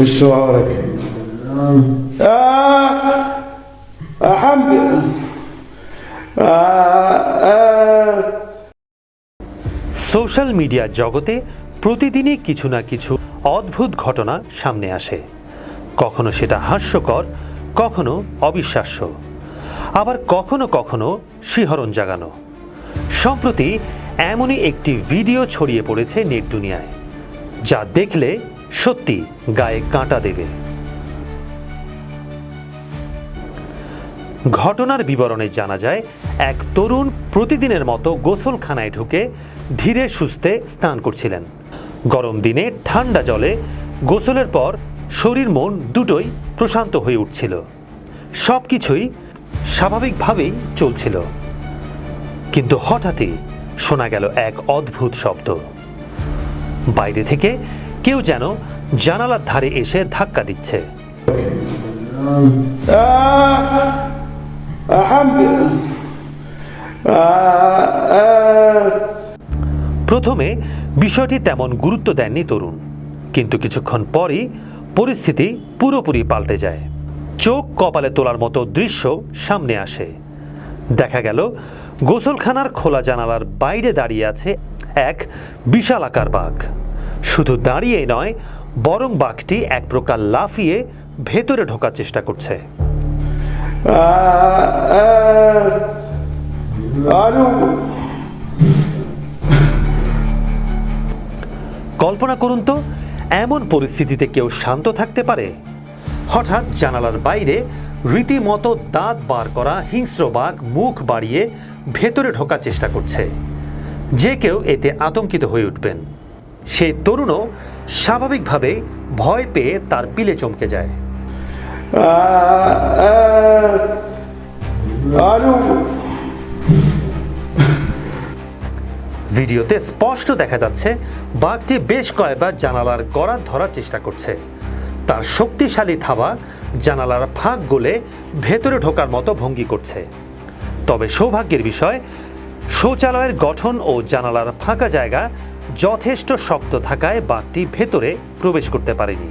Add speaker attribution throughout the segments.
Speaker 1: والسؤال عليك آه حمد آه آه
Speaker 2: social media জগতে প্রতিদিনই কিছু না কিছু অদ্ভুত ঘটনা সামনে আসে কখনো সেটা হাস্যকর কখনো অবিশ্বাস্য আবার কখনো কখনো শিহরণ জাগানো সম্প্রতি এমনই একটি ভিডিও ছড়িয়ে পড়েছে নেট দুনিয়ায় যা দেখলে সত্যি গায়ে কাঁটা দেবে। ঘটনার বিবরণে জানা যায়, এক তরুণ প্রতিদিনের মতো গোসলখানায় ঢুকে ধীরে সুস্থে স্নান করছিলেন। গরম দিনে ঠান্ডা জলে গোসলের পর শরীর মন দুটোই প্রশান্ত হয়ে উঠছিল। সব কিছুই স্বাভাবিকভাবেই চলছিল। কিন্তু হঠাৎই শোনা গেল এক অদ্ভুত শব্দ। বাইরে থেকে কেউ যেন জানালার ধারে এসে ধাক্কা দিচ্ছে। প্রথমে বিষয়টি তেমন গুরুত্ব দেননি তরুণ, কিন্তু কিছুক্ষণ পরই পরিস্থিতি পুরোপুরি পাল্টে যায়। চোখ কপালে তোলার মতো দৃশ্য সামনে আসে। দেখা গেল, গোসলখানার খোলা জানালার বাইরে দাঁড়িয়ে আছে এক বিশালাকার বাঘ। শুধু দাঁড়িয়ে নয়, বরং বাঘটি এক প্রকার লাফিয়ে ভেতরে ঢোকার চেষ্টা করছে। কল্পনা করুন তো, এমন পরিস্থিতিতে কেউ শান্ত থাকতে পারে। হঠাৎ জানালার বাইরে রীতিমতো দাঁত বার করা হিংস্র বাঘ মুখ বাড়িয়ে ভেতরে ঢোকার চেষ্টা করছে। যে কেউ এতে আতঙ্কিত হয়ে উঠবেন। সে তরুণও স্বাভাবিকভাবে ভয় পেয়ে তার পিলে চমকে যায়। ভিডিওতে স্পষ্ট দেখা যাচ্ছে, বাঘটি বেশ কয়েকবার জানালার গড়া ধরার চেষ্টা করছে। তার শক্তিশালী থাবা জানালার ফাঁক গোলে ভেতরে ঢোকার মতো ভঙ্গি করছে। তবে সৌভাগ্যের বিষয় শৌচালয়ের গঠন ও জানালার ফাঁকা জায়গা যথেষ্ট শক্ত থাকায় বাঘটি ভেতরে প্রবেশ করতে পারেনি।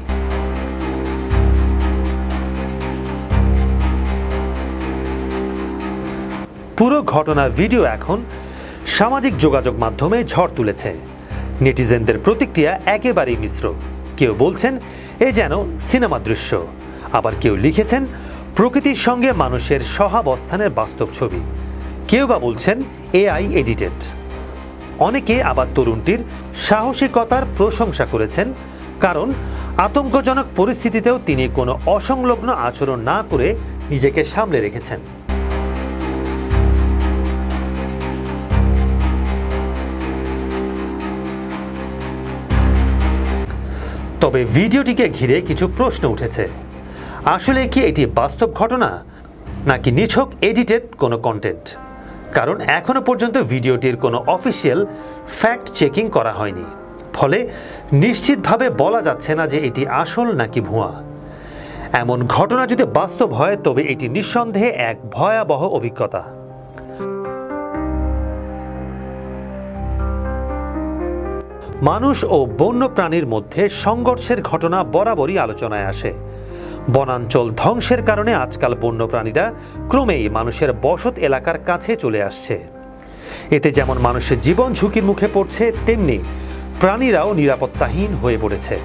Speaker 2: পুরো ঘটনার ভিডিও এখন সামাজিক যোগাযোগ মাধ্যমে ঝড় তুলেছে। নেটিজেনদের প্রতিক্রিয়া একেবারেই মিশ্র। কেউ বলছেন, এ যেন সিনেমা দৃশ্য। আবার কেউ লিখেছেন, প্রকৃতির সঙ্গে মানুষের সহাবস্থানের বাস্তব ছবি। কেউ বা বলছেন এআই এডিটেড। অনেকে আবার তরুণটির সাহসিকতার প্রশংসা করেছেন, কারণ আতঙ্কজনক পরিস্থিতিতেও তিনি কোনো অসংলগ্ন আচরণ না করে নিজেকে সামলে রেখেছেন। তবে ভিডিওটিকে ঘিরে কিছু প্রশ্ন উঠেছে। আসলে কি এটি বাস্তব ঘটনা, নাকি নিছক এডিটেড কোনো কন্টেন্ট কারণ এখনও পর্যন্ত ভিডিওটির কোনো অফিসিয়াল ফ্যাক্ট চেকিং করা হয়নি। ফলে নিশ্চিতভাবে বলা যাচ্ছে না যে এটি আসল নাকি ভুয়া। এমন ঘটনা যদি বাস্তব হয়, তবে এটি নিঃসন্দেহে এক ভয়াবহ অভিজ্ঞতা। মানুষ ও বন্য প্রাণীর মধ্যে সংঘর্ষের ঘটনা বরাবরই আলোচনায় আসে। বনাঞ্চল ধ্বংসের কারণে আজকাল বন্যপ্রাণীরা ক্রমেই মানুষের বসত এলাকার কাছে চলে আসছে। এতে যেমন মানুষের জীবন ঝুঁকির মুখে পড়ছে, তেমনি প্রাণীরাও নিরাপত্তাহীন হয়ে পড়েছে।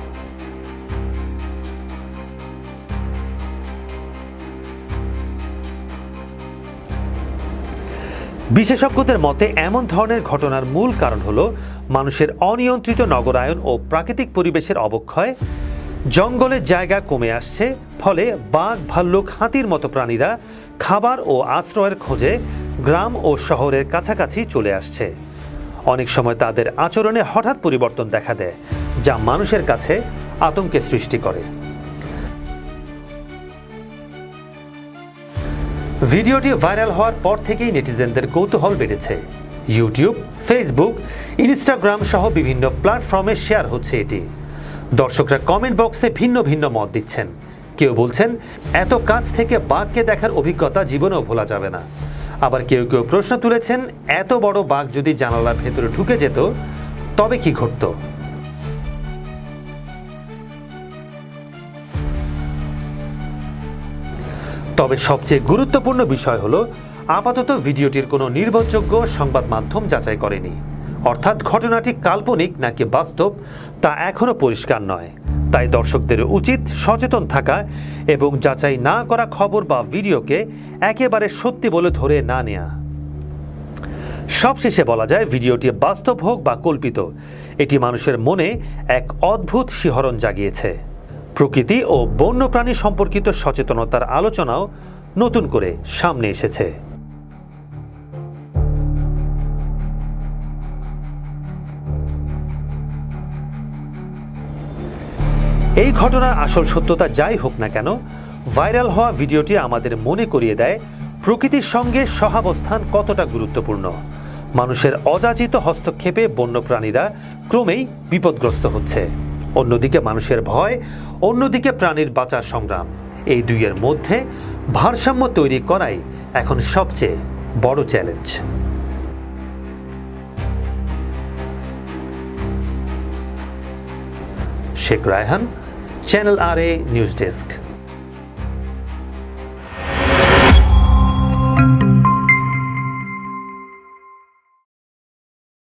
Speaker 2: বিশেষজ্ঞদের মতে, এমন ধরনের ঘটনার মূল কারণ হল মানুষের অনিয়ন্ত্রিত নগরায়ন ও প্রাকৃতিক পরিবেশের অবক্ষয় জঙ্গলের জায়গা কমে আসছে, ফলে বাঘ, ভাল্লুক, হাতির মতো প্রাণীরা খাবার ও আশ্রয়ের খোঁজে গ্রাম ও শহরের কাছাকাছি চলে আসছে। অনেক সময় তাদের আচরণে হঠাৎ পরিবর্তন দেখা দেয়, যা মানুষের কাছে আতঙ্কের সৃষ্টি করে। ভিডিওটি ভাইরাল হওয়ার পর থেকেই নেটিজেনদের কৌতূহল বেড়েছে। ইউটিউব, ফেসবুক, ইনস্টাগ্রাম সহ বিভিন্ন প্ল্যাটফর্মে শেয়ার হচ্ছে এটি। দর্শকরা কমেন্ট বক্সে ভিন্ন ভিন্ন মত দিচ্ছেন। কেউ বলছেন, এত কাছ থেকে বাঘকে দেখার অভিজ্ঞতা জীবনেও ভোলা যাবে না। আবার কেউ কেউ প্রশ্ন তুলেছেন, এত বড় বাঘ যদি জানালার ভেতরে ঢুকে যেত, তবে কি ঘটত? তবে সবচেয়ে গুরুত্বপূর্ণ বিষয় হলো, আপাতত ভিডিওটির কোনো নির্ভরযোগ্য সংবাদ মাধ্যম যাচাই করেনি। অর্থাৎ ঘটনাটি কাল্পনিক নাকি বাস্তব, তা এখনও পরিষ্কার নয়। তাই দর্শকদের উচিত সচেতন থাকা এবং যাচাই না করা খবর বা ভিডিওকে একেবারে সত্যি বলে ধরে না নেওয়া সবশেষে বলা যায়, ভিডিওটি বাস্তব হোক বা কল্পিত, এটি মানুষের মনে এক অদ্ভুত শিহরণ জাগিয়েছে। প্রকৃতি ও বন্যপ্রাণী সম্পর্কিত সচেতনতার আলোচনাও নতুন করে সামনে এসেছে। এই ঘটনার আসল সত্যতা যাই হোক না কেন, ভাইরাল হওয়া ভিডিওটি আমাদের মনে করিয়ে দেয় প্রকৃতির সঙ্গে সহাবস্থান কতটা গুরুত্বপূর্ণ। মানুষের অযাচিত হস্তক্ষেপে বন্যপ্রাণীরা ক্রমেই বিপদগ্রস্ত হচ্ছে। অন্যদিকে মানুষের ভয়, অন্যদিকে প্রাণীর বাঁচার সংগ্রাম। এই দুইয়ের মধ্যে ভারসাম্য তৈরি করাই এখন সবচেয়ে বড় চ্যালেঞ্জ শেখ রায়হান চ্যানেল আর এ নিউজ ডেস্ক